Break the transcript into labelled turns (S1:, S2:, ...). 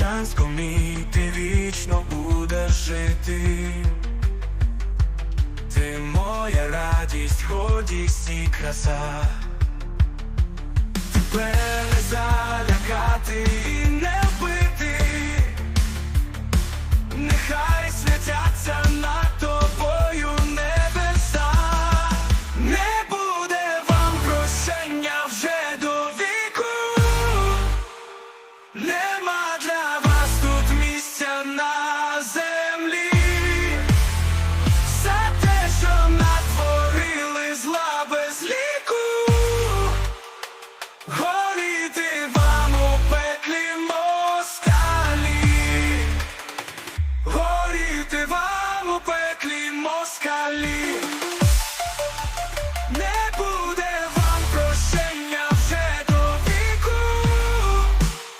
S1: Вовчанську мій ти вічно будеш жити, ти моя радість, ходість і краса, тебе не залякати і не вбити, нехай святяться на тобою небеса, не буде вам прощення вже до віку. Не Charlie.